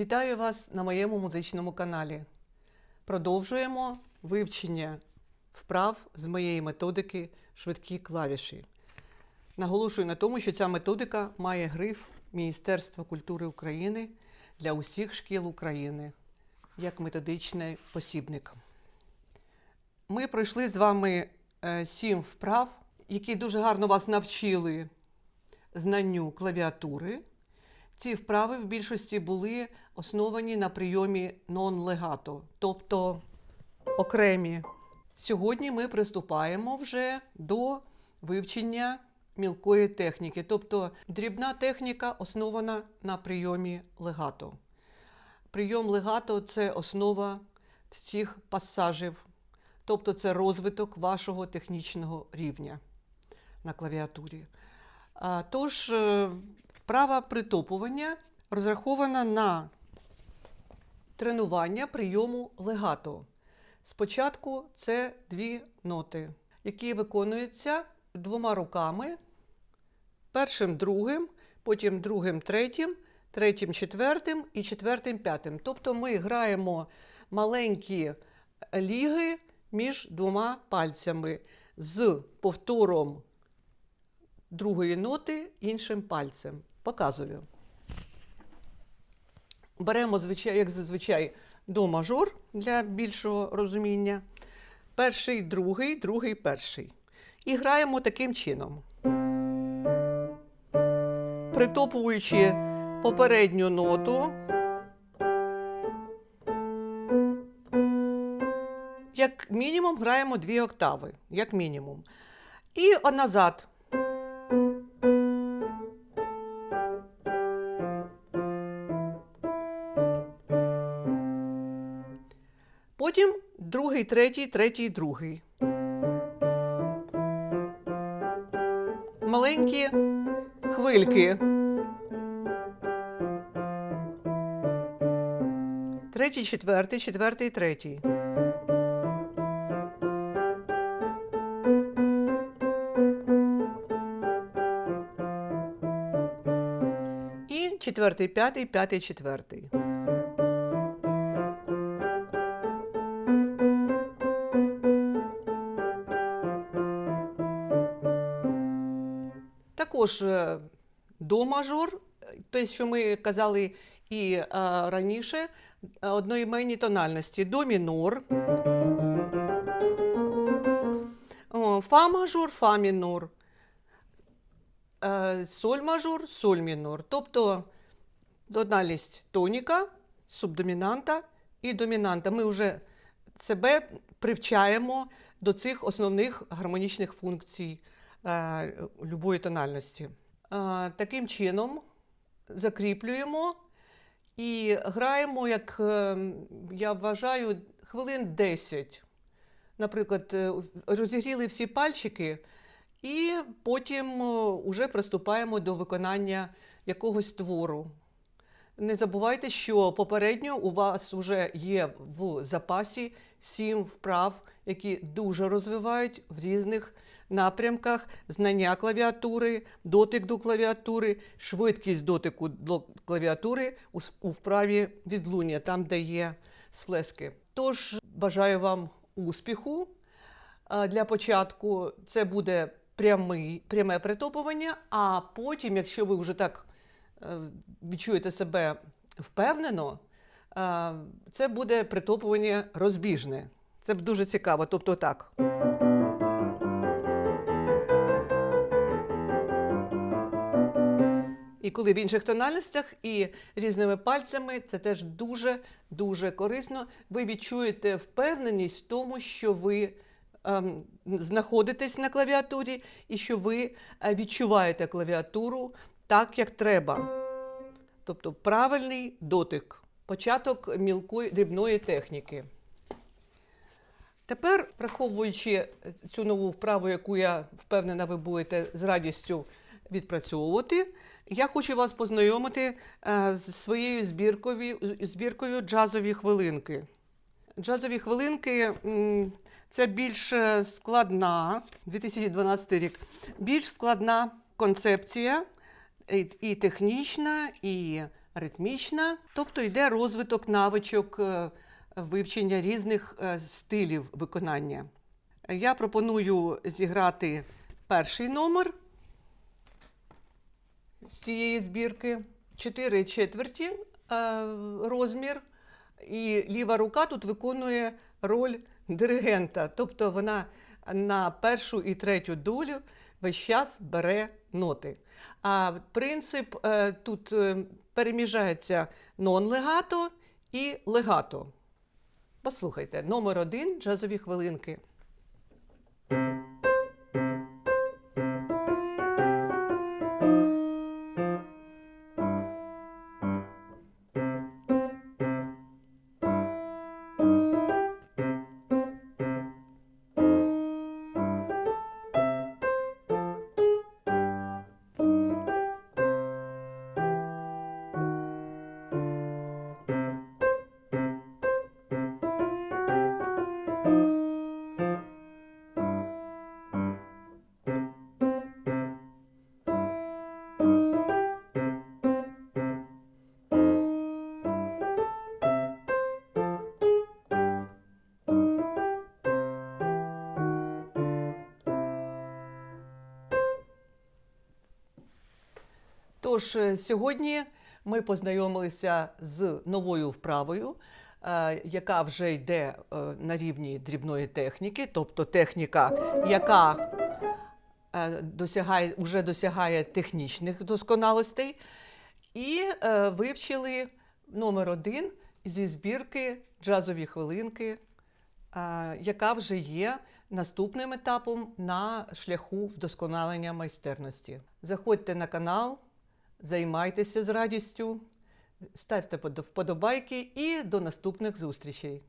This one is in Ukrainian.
Вітаю вас на моєму музичному каналі. Продовжуємо вивчення вправ з моєї методики швидкі клавіші. Наголошую на тому, що ця методика має гриф Міністерства культури України для усіх шкіл України як методичний посібник. Ми пройшли з вами е, сім вправ, які дуже гарно вас навчили знанню клавіатури. Ці вправи в більшості були основані на прийомі нон-легато, тобто окремі. Сьогодні ми приступаємо вже до вивчення мілкої техніки, тобто дрібна техніка основана на прийомі легато. Прийом легато це основа всіх пасажів, тобто це розвиток вашого технічного рівня на клавіатурі. Тож, е, вправа притопування розрахована на тренування прийому легато. Спочатку це дві ноти, які виконуються двома руками, першим другим, потім другим третім, третім четвертим і четвертим п'ятим. Тобто ми граємо маленькі ліги між двома пальцями з повтором другої ноти іншим пальцем. Показую. Беремо, як зазвичай, до мажор для більшого розуміння. Перший, другий, другий, перший. І граємо таким чином. Притопуючи попередню ноту, як мінімум граємо дві октави, як мінімум. І назад. Потім другий, третій, третій, другий. Маленькі хвильки. Третій, четвертий, четвертий, третій. І четвертий, п'ятий, п'ятий, четвертий. Також е, до мажор, те, що ми казали і е, раніше, одноіменні тональності до мінор, фа мажор, фа мінор, е, соль мажор, соль мінор. Тобто тональність тоніка, субдомінанта і домінанта. Ми вже себе привчаємо до цих основних гармонічних функцій любої тональності. Е, таким чином закріплюємо і граємо, як е, я вважаю, хвилин 10. Наприклад, е, розігріли всі пальчики, і потім вже приступаємо до виконання якогось твору. Не забувайте, що попередньо у вас вже є в запасі сім вправ, які дуже розвивають в різних напрямках знання клавіатури, дотик до клавіатури, швидкість дотику до клавіатури у вправі відлуння, там, де є сплески. Тож бажаю вам успіху. Для початку це буде прямий, пряме притопування, а потім, якщо ви вже так відчуєте себе впевнено, е, це буде притопування розбіжне. Це дуже цікаво. Тобто так. І коли в інших тональностях і різними пальцями, це теж дуже дуже корисно. Ви відчуєте впевненість в тому, що ви ем, знаходитесь на клавіатурі і що ви е, відчуваєте клавіатуру так, як треба. Тобто правильний дотик, початок мілкої дрібної техніки. Тепер, враховуючи цю нову вправу, яку я впевнена, ви будете з радістю відпрацьовувати, я хочу вас познайомити е, з своєю збіркою, збіркою джазові хвилинки. Джазові хвилинки це більш е, складна, 2012 рік, більш складна концепція і, технічна, і ритмічна, тобто йде розвиток навичок е, вивчення різних е, стилів виконання. Я пропоную зіграти перший номер з цієї збірки. Чотири четверті е, розмір, і ліва рука тут виконує роль диригента. Тобто вона на першу і третю долю весь час бере ноти. А принцип е, тут е, переміжається нон-легато і легато. Послухайте, номер один джазові хвилинки. Тож е, сьогодні ми познайомилися з новою вправою, е, яка вже йде е, на рівні дрібної техніки, тобто техніка, яка досягає, вже досягає технічних досконалостей. І вивчили номер один зі збірки джазові хвилинки, яка вже є наступним етапом на шляху вдосконалення майстерності. Заходьте на канал, займайтеся з радістю, ставте вподобайки і до наступних зустрічей.